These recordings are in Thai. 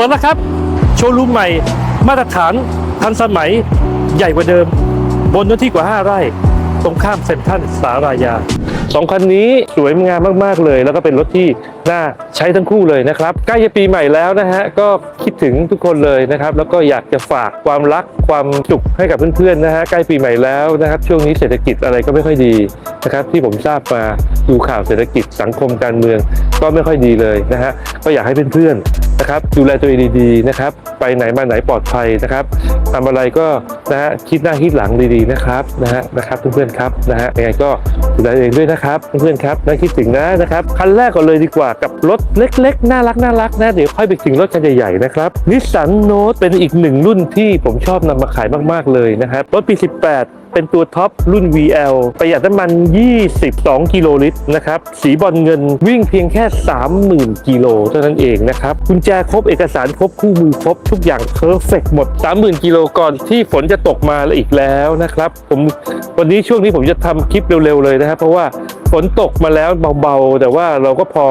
ปิดแล้วครับ โชว์รูมใหม่ มาตรฐานทันสมัยใหญ่กว่าเดิม บนเนื้อที่กว่า 5 ไร่ ตรงข้ามเซ็นทรัลสารายาสองคันนี้สวยงามมากๆเลย แล้วก็เป็นรถที่น่าใช้ทั้งคู่เลยนะครับ ใกล้จะปีใหม่แล้วนะฮะ ก็คิดถึงทุกคนเลยนะครับ แล้วก็อยากจะฝากความรักความสุขให้กับเพื่อนๆนะฮะ ใกล้ปีใหม่แล้วนะครับ ช่วงนี้เศรษฐกิจอะไรก็ไม่ค่อยดีนะครับ ที่ผมทราบมาดูข่าวเศรษฐกิจสังคมการเมือง ก็ไม่ค่อยดีเลยนะฮะ ก็อยากให้เพื่อนๆ นะครับ ดูแลตัวเองดีๆนะครับ ไปไหนมาไหนปลอดภัยนะครับทำอะไรก็นะฮะคิดหน้าคิดหลังดีๆนะครับนะฮะนะครับเพื่อนๆครับนะฮะยังไงก็ดูแลตัวเองด้วยนะครับเพื่อนๆครับนะคิดถึงนะนะครับคันแรกก่อนเลยดีกว่ากับรถเล็ก ๆ น่ารักน่ารักนะเดี๋ยวค่อยไปถึงรถคันใหญ่ๆนะครับนิสสันโนตเป็นอีกหนึ่งรุ่นที่ผมชอบนำมาขายมากๆเลยนะครับรถปี 18 เป็นตัวท็อปรุ่น VL ประหยัดน้ำมัน 22 กิโลลิตรนะครับ สีบอลเงินวิ่งเพียงแค่ 30,000 กิโลเท่านั้นเองนะครับกุญแจครบเอกสารครบคู่มือครบทุกอย่างเพอร์เฟกหมด 30,000 กิโลก่อนที่ฝนจะตกมาอีกแล้วนะครับผมวันนี้ช่วงนี้ผมจะทำคลิปเร็วๆเลยนะครับ เพราะว่าฝนตกมาแล้วเบาๆ แต่ว่าเราก็พอ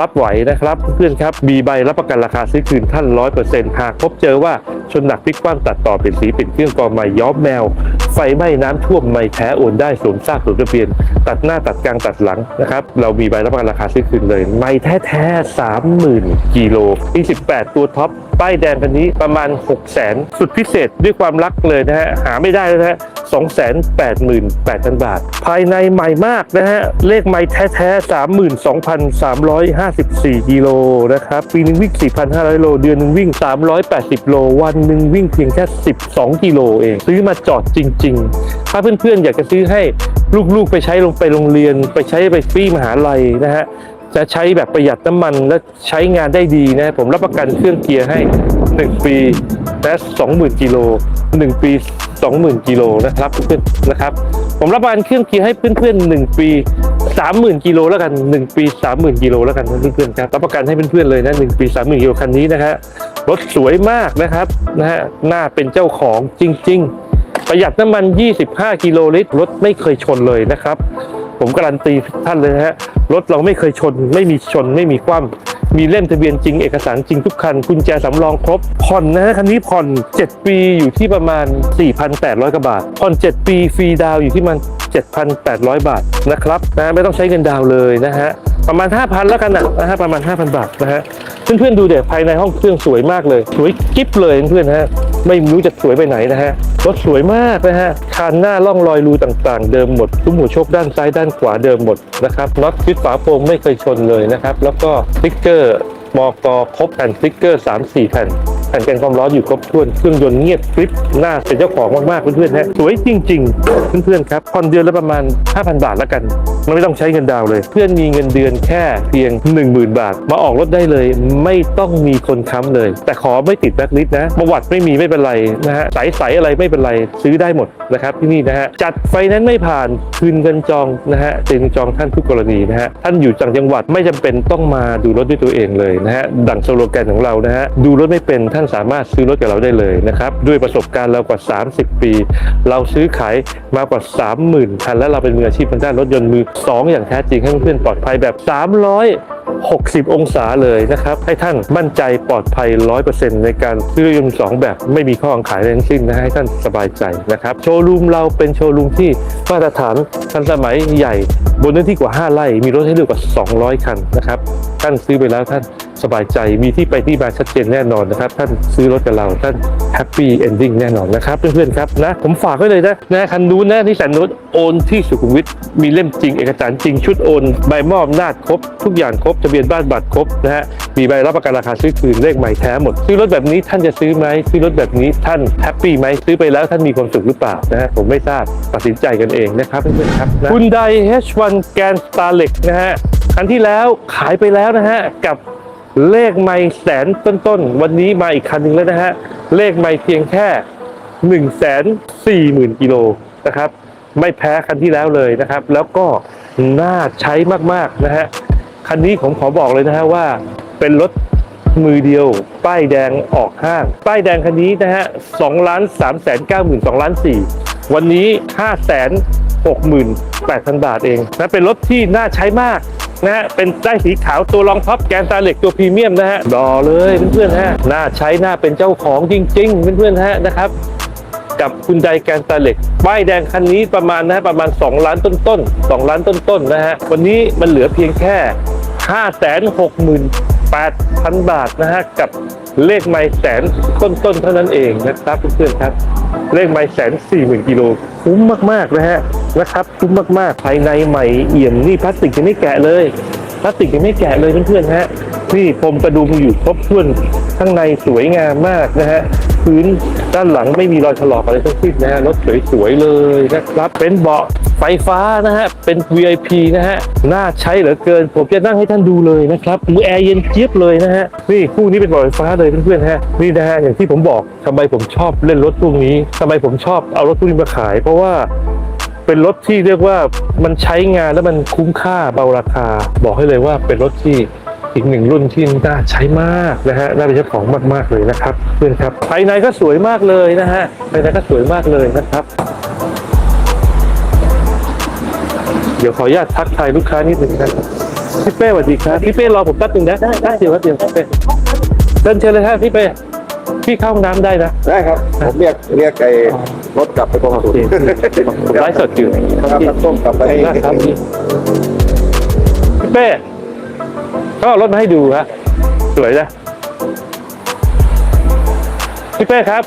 รับไหวนะครับเพื่อนครับมีใบรับประกันราคาซื้อคืนท่านร้อยเปอร์เซ็นต์หากพบเจอว่าชนหนักพลิกคว่ำตัดต่อเปลี่ยนสีเปลี่ยนเครื่องกองใหม่ย้อมแมว ไฟไหม้น้ำท่วมไม่แท้โอนได้สวมซากสวมทะเบียน ตัดหน้าตัดกลางตัดหลังนะครับ เรามีใบรับประกันราคาซื้อคืนเลย ไม่แท้แท้สามหมื่นกิโลอีสิบแปดตัวท็อป ป้ายแดงคันนี้ประมาณ 6 0แสนสุดพิเศษด้วยความรักเลยนะฮะ หาไม่ได้แล้วนะฮะ2 8 8 8 0 0 0 บาท ภายในใหม่มากนะฮะ เลขไม่แท้แท้32,354 กิโลนะครับ ปีหนึงวิ่ง 4,500 โล เดือนหนึงวิ่ง 380 โล วันหนึ่งวิ่งเพียงแค่ 12 กิโลเอง ซื้อมาจอดจริง ๆ ถ้าเพื่อนๆ อยากจะซื้อให้ลูกๆ ไปใช้ลงไปโรงเรียน ไปใช้ไปฟรีมหาลัยนะฮะจะใช้แบบประหยัดน้ำมันและใช้งานได้ดีนะผมรับประกันเครื่องเกียร์ให้ 1 ปีและ20,000กิโล1 ปี 20,000กิโลนะครับเพื่อนๆนะครับ ผมรับประกันเครื่องเกียร์ให้เพื่อนๆ 1 ปี 30,000กิโลแล้วกัน 1 ปี 30,000กิโลแล้วกันเพื่อนๆครับรับประกันให้เพื่อนๆเลยนะ1ปี 30,000กิโลคันนี้นะฮะรถสวยมากนะครับนะฮะหน้าเป็นเจ้าของจริง ๆ ประหยัดน้ำมัน 25 กิโลลิตรรถไม่เคยชนเลยนะครับ ผมการันตีท่านเลยนะฮะรถเราไม่เคยชน ไม่มีชน ไม่มีคว่ำมีเล่มทะเบียนจริงเอกสารจริงทุกคันกุญแจสำรองครบผ่อนนะคันนี้ผ่อน 7 ปีอยู่ที่ประมาณ 4,800กว่าบาทผ่อน 7 ปีฟรีดาวอยู่ที่มัน7,800 บาทนะครับนะไม่ต้องใช้เงินดาวเลยนะฮะประมาณ 5,000 แล้วกันนะนะฮะประมาณ 5,000 บาทนะฮะ เพื่อนๆดูเดี๋ยวภายในห้องเครื่องสวยมากเลย สวยกิ๊บเลยเพื่อนๆฮะไม่รู้จะสวยไปไหนนะฮะรถสวยมากนะฮะคานหน้าล่องรอยรูต่างๆ เดิมหมดซุ้มหัวโชคด้านซ้ายด้านขวาเดิมหมดนะครับน็อตฟิตฝาโปรงไม่เคยชนเลยนะครับ แล้วก็สติ๊กเกอร์มอกอครบแผ่นสติ๊กเกอร์ 3-4 แผ่น ผ่นกันความร้อนอยู่ครบถ้วนเครื่องยนต์เงียบกริบหน้าเป็นเจ้าของมากๆเพื่อนๆฮะสวยจริง ๆ เพื่อนๆครับผ่อนเดือนละประมาณ 5,000 บาทแล้วกัน มันไม่ต้องใช้เงินดาวเลย เพื่อนมีเงินเดือนแค่เพียง 10,000 บาท มาออกรถได้เลย ไม่ต้องมีคนค้ำเลย แต่ขอไม่ติดแบล็คลิสต์นะประวัติไม่มีไม่เป็นไรนะฮะใสๆอะไรไม่เป็นไรซื้อได้หมดนะครับที่นี่นะฮะจัดไฟนั้นไม่ผ่านคืนเงินจองนะฮะเซ็นจองท่านทุกกรณีนะฮะท่านอยู่ต่างจังหวัดไม่จำเป็นต้องมาดูรถด้วยตัวเองเลยนะฮะดังสโลแกนของเรานะฮะดูรถไม่เป็นท่านสามารถซื้อรถกับเราได้เลยนะครับ ด้วยประสบการณ์เรากว่า 30 ปี เราซื้อขายมากว่า 30,000 คัน และเราเป็นมืออาชีพทางด้านรถยนต์มือ 2 อย่างแท้จริงให้เพื่อนๆปลอดภัยแบบ 60 องศาเลยนะครับ ให้ท่านมั่นใจปลอดภัย 100%ในการซื้อรถยนต์สองแบบไม่มีข้อกังขาใดทั้งสิ้นนะฮะให้ท่านสบายใจนะครับ โชว์รูมเราเป็นโชว์รูมที่มาตรฐานทันสมัยใหญ่ บนเนื้อที่กว่า 5 ไร่ มีรถให้เลือกกว่า 200 คันนะครับ ท่านซื้อไปแล้วท่านสบายใจมีที่ไปที่มาชัดเจนแน่นอนนะครับ ท่านซื้อรถกับเราท่าน แฮปปี้เอนดิ้งแน่นอนนะครับ เพื่อนๆครับนะผมฝากไว้เลยนะนะคันนู้นนะที่สันนุษโอนที่สุขุมวิทมีเล่มจริง เอกสารจริงชุดโอน ใบมอบนาจครบ ทุกอย่างครบทะเบียนบ้านบัตรครบนะฮะมีใบรับประกันราคาซื้อคืนเลขใหม่แท้หมด ซื้อรถแบบนี้ท่านจะซื้อไหมซื้อรถแบบนี้ท่านแฮปปี้ไหมซื้อไปแล้วท่านมีความสุขหรือเปล่านะฮะผมไม่ทราบตัดสินใจกันเองนะครับเพื่อนๆครับคุณได H1 แกนสตาร์เล็กนะฮะคันที่แล้วขายไปแล้วนะฮะกับ เลขไม่แสนต้นๆ วันนี้มาอีกคันหนึ่งแล้วนะฮะ เลขไม่เพียงแค่1นึ่งแสนสี่หมื่นกิโลนะครับ ไม่แพ้คันที่แล้วเลยนะครับ แล้วก็น่าใช้มากๆนะฮะ คันนี้ผมขอบอกเลยนะฮะว่าเป็นรถมือเดียว ป้ายแดงออกห้าง ป้ายแดงคันนี้นะฮะสองล้านสามแสนเก้าหมื่นสองล้านสี่วันนี้ห้าแสนหกหมื่นแปดพันบาทเองนะเป็นรถที่น่าใช้มาก นะฮะเป็นได้สีขาวตัวรองท็อปแกนตาเหล็กตัวพรีเมียมนะฮะรอเลยเพื่อนๆฮะน่าใช้น่าเป็นเจ้าของจริงๆเพื่อนๆฮะนะครับกับคุณไดแกนตาเหล็กป้ายแดงคันนี้ประมาณนะฮะประมาณ 2 ล้านต้นๆ2ล้านต้นๆนะฮะวันนี้มันเหลือเพียงแค่ 568,000 บาทนะฮะกับเลขไมล์แสนต้นๆเท่านั้นเองนะครับเพื่อนๆครับ เลขไมล์แสนสี่หมื่นกิโลคุ้มมากๆนะฮะ นะครับคุ้มมากๆภายในใหม่เอี่ยมนี่พลาสติกยังไม่แกะเลยพลาสติกยังไม่แกะเลยเพื่อนๆฮะนี่พรมกระดุมอยู่ครบถ้วนข้างในสวยงามมากนะฮะพื้นด้านหลังไม่มีรอยถลอกอะไรทั้งสิ้นนะฮะรถสวยๆเลยนะครับ เป็นเบาะไฟฟ้านะฮะ เป็น VIP นะฮะ น่าใช้เหลือเกิน ผมจะนั่งให้ท่านดูเลยนะครับ มือแอร์เย็นเจี๊ยบเลยนะฮะ นี่คู่นี้เป็นเบาะไฟฟ้าเลยเพื่อนๆฮะ นี่นะฮะ อย่างที่ผมบอกทำไมผมชอบเล่นรถพวกนี้ทำไมผมชอบเอารถพวกนี้มาขาย เพราะว่า เป็นรถที่เรียกว่ามันใช้งานแล้วมันคุ้มค่าเบาราคา บอกให้เลยว่าเป็นรถที่อีกหนึ่งรุ่นที่น่าใช้มากนะฮะน่าเป็นเจ้าของมากๆเลยนะครับเพื่อนครับภายในก็สวยมากเลยนะฮะภายในก็สวยมากเลยนะครับ เดี๋ยวขออนุญาตทักทายลูกค้านิดหนึ่งนะพี่เป้สวัสดีครับพี่เป้รอผมแป๊บนึงนะได้ได้เดี๋ยวแป๊บเดียวพี่เป้เดินเชิญเลยครับพี่เป้ พี่เข้าห้องน้ำได้นะ ได้ครับ ผมเรียกเรียกไอ้รถกลับไปกองโอทุนเคผมไลฟ์สดอยู่ครับน้ำส้มกลับไปให้นะครับพี่พี่เป้ก็เอารถมาให้ดูฮะสวยนะพี่เป้ครับ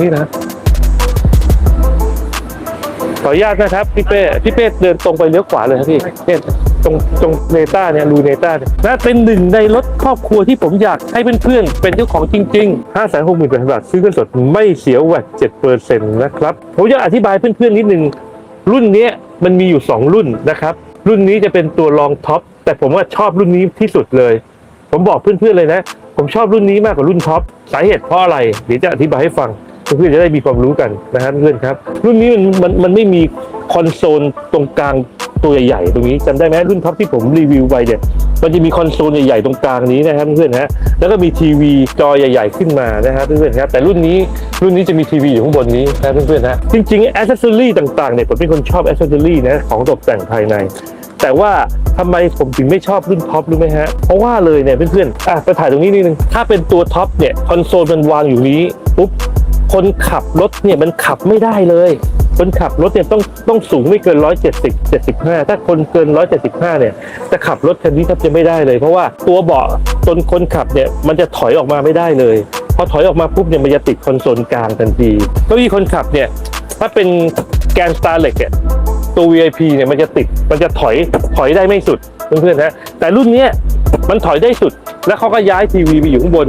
นี่นะขออนุญาตนะครับพี่เป้พี่เป้เดินตรงไปเลี้ยวขวาเลยครับพี่เนี่ย ตรงตรงเนต้าเนี่ยรูเนต้าเนี่ยนะเป็นหนึ่งในรถครอบครัวที่ผมอยากให้เพื่อนๆเป็นเจ้าของจริง ๆ 5 6 0 0 0 0บาทซื้อเงินสดไม่เสียแวดเปอร์เซ็นต์นะครับผมจะอธิบายเพื่อนๆนิดนึงรุ่นนี้มันมีอยู่ 2 รุ่นนะครับ รุ่นนี้จะเป็นตัวรองท็อปแต่ผมว่าชอบรุ่นนี้ที่สุดเลย ผมบอกเพื่อนๆเลยนะ ผมชอบรุ่นนี้มากกว่ารุ่นท็อปสาเหตุเพราะอะไรเดี๋ยวจะอธิบายให้ฟังเพื่อนๆจะได้มีความรู้กันนะครับเพื่อนครับ รุ่นนี้มันมันมันไม่มีคอนโซลตรงกลาง ตัวใหญ่ๆตรงนี้จำได้ไหมรุ่นท็อปที่ผมรีวิวไปเนี่ยมันจะมีคอนโซลใหญ่ๆตรงกลางนี้นะครับเพื่อนฮะแล้วก็มีทีวีจอใหญ่ ๆขึ้นมานะครับเพื่อนครับแต่รุ่นนี้รุ่นนี้จะมีทีวีอยู่ข้างบนนี้นะเพื่อนๆฮะจริงๆแอ c เซสซอรี่ต่างๆเนี่ยผมเป็นคนชอบแอ c เซสซอรี่นะของตกแต่งภายใน แต่ว่าทำไมผมถึงไม่ชอบรุ่นท็อปรู้ไหมฮะ เพราะว่าเลยเนี่ยเพื่อนๆอะไปถ่ายตรงนี้นิดนึงถ้าเป็นตัวท็อปเนี่ยคอนโซลมันวางอยู่นี้ปุ๊บคนขับรถเนี่ยมันขับไม่ได้เลย คนขับรถเนี่ยต้องต้องสูงไม่เกิน 170 75 ถ้าคนเกิน 175 เนี่ยจะขับรถคันนี้แทบจะไม่ได้เลย เพราะว่าตัวเบาะตนคนขับเนี่ยมันจะถอยออกมาไม่ได้เลย พอถอยออกมาปุ๊บเนี่ยมันจะติดคอนโซลกลางทันทีเก้าอี้คนขับเนี่ยถ้าเป็นแกนสตาร์เล็กเนี่ยตัว VIP เนี่ยมันจะติดมันจะถอยถอยได้ไม่สุดเพื่อนๆนะแต่รุ่นเนี้ยมันถอยได้สุด แล้วเขาก็ย้ายทีวีไปอยู่ข้างบน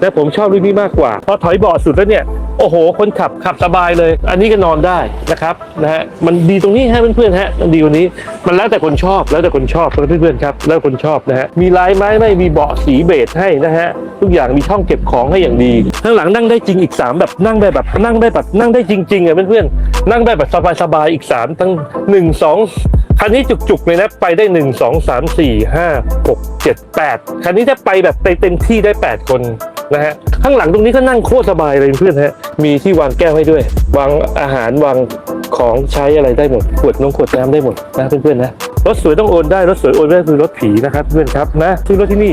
แต่ผมชอบรุ่นนี้มากกว่า พอถอยเบาะสุดแล้วเนี่ย โอ้โห คนขับขับสบายเลย อันนี้ก็นอนได้นะครับนะฮะมันดีตรงนี้ฮะเพื่อนๆฮะมันดีกว่านี้มันแล้วแต่คนชอบแล้วแต่คนชอบนเพื่อนๆครับแล้วแต่คนชอบนะฮะมีลายไม้ไม่มีเบาะสีเบจให้นะฮะทุกอย่างมีช่องเก็บของให้อย่างดีข้างหลังนั่งได้จริงอีก 3 แบบนั่งได้แบบนั่งได้แบบนั่งได้จริงๆอะเพื่อนๆนั่งได้แบบสบายๆอีก 3 ทั้ง 1 2คันนี้จุกๆเลยนะ ไปได้ 1 2 3 4 5 6 7 8 คันนี้ถ้าไปแบบเต็มที่ได้ 8 คน นะฮะข้างหลังตรงนี้ก็นั่งโคตรสบายเลยเพื่อนฮะมีที่วางแก้วให้ด้วย วางอาหารวางของใช้อะไรได้หมดขวดนงขวดน้ำได้หมดนะเพื่อนๆนะ รถสวยต้องโอนได้รถสวยโอนไม่ได้คือรถผีนะครับเพื่อนครับนะซื้อรถที่นี่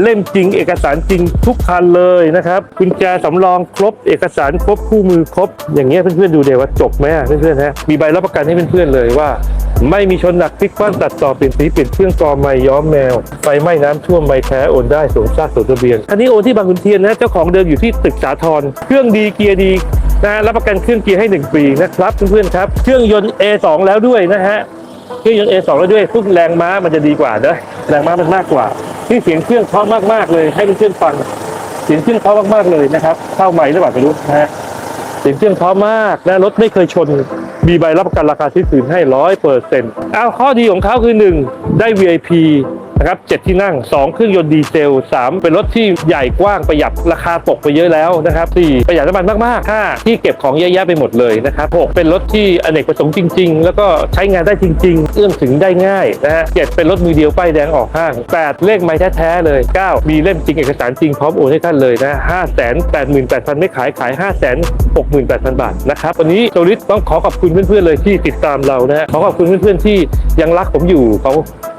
เล่มจริงเอกสารจริงทุกคันเลยนะครับกุญแจสำรองครบ เอกสารครบคู่มือครบ อย่างเงี้ยเพื่อนๆดูเดี๋ยวว่าจบไหมอะเพื่อนๆฮะมีใบรับประกันให้เพื่อนๆเลยว่า ไม่มีชนหนักพลิกคว่ำตัดต่อเปลี่ยนสีเปลี่ยนเครื่องกรอไม่ย้อมแมวไฟไหม้น้ำท่วมไม่แท้โอนได้สวมซากสวมทะเบียนคันนี้โอนที่บางขุนเทียนนะเจ้าของเดิมอยู่ที่ตึกสาทรเครื่องดีเกียร์ดีนะฮะรับประกันเครื่องเกียร์ให้ 1 ปีนะครับเพื่อนๆครับ เครื่องยนต์ A2 แล้วด้วยนะฮะ เครื่องยนต์ A2 แล้วด้วยทุกแรงม้ามันจะดีกว่าเนอะแรงม้ามันมากกว่าที่เสียงเครื่องเพราะมากๆเลย ให้เพื่อนๆฟังเสียงเครื่องเพราะมากๆเลยนะครับเข้าใหม่หรือเปล่าไม่รู้นะฮะเสียงเครื่องเพราะมากนะรถไม่เคยชนมีใบรับประกันราคาที่สืนให้ร้อยเปอร์เซ็นต์เอาข้อดีของเขาคือหนึ่งได้ VIP นะครับเจ็ดที่นั่ง 2 เครื่องยนต์ดีเซล 3 เป็นรถที่ใหญ่กว้างประหยัดราคาตกไปเยอะแล้วนะครับ4ประหยัดน้ำมันมากๆ5ที่เก็บของเยอะแยะไปหมดเลยนะครับ6เป็นรถที่อเนกประสงค์จริง ๆ แล้วก็ใช้งานได้จริง ๆ เอื้อมถึงได้ง่ายนะฮะ7เป็นรถมือเดียวป้ายแดงออกห้าง 8 เลขไม่แท้ๆเลย 9 มีเล่มจริงเอกสารจริงพร้อมโอนให้ท่านเลยนะ5 8 8 8 0 0 0 ไม่ขายขาย 5 6 8 0 0 0 บาทนะครับวันนี้โจลิสต้องขอขอบคุณเพื่อนๆเลยที่ติดตามเรานะฮะขอขอบคุณเพื่อนๆที่ยังรักผมอยู่ขอ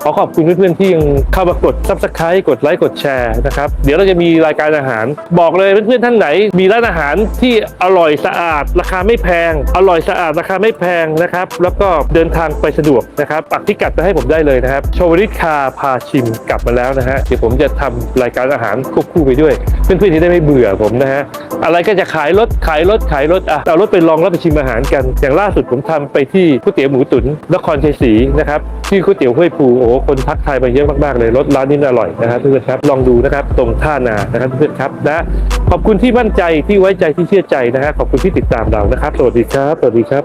ขอขอบคุณเพื่อนๆที่ยังเข้ามากด subscribe กดไลค์กดแชร์นะครับ เดี๋ยวเราจะมีรายการอาหาร บอกเลยเพื่อนๆท่านไหน มีร้านอาหารที่อร่อยสะอาด ราคาไม่แพง อร่อยสะอาดราคาไม่แพงนะครับ แล้วก็เดินทางไปสะดวกนะครับปักพิกัดไปให้ผมได้เลยนะครับโชวริตคาพาชิมกลับมาแล้วนะฮะเดี๋ยวผมจะทำรายการอาหารควบคู่ไปด้วย เพื่อนๆที่ได้ไม่เบื่อผมนะฮะอะไรก็จะขายรถขายรถขายรถอะเอารถไปลองแล้วไปชิมอาหารกัน อย่างล่าสุดผมทำไปที่ก๋วยเตี๋ยวหมูตุ๋นนครชัยศรีนะครับที่ก๋วยเตี๋ยวห้วยปูโอ้คนทักทายมาเยอะมากๆเลยรถร้านนี้อร่อยนะครับเพื่อนครับลองดูนะครับตรงท่านานะครับเพื่อนครับนะขอบคุณที่มั่นใจที่ไว้ใจที่เชื่อใจนะฮะขอบคุณที่ติดตามเรานะครับ สวัสดีครับ สวัสดีครับ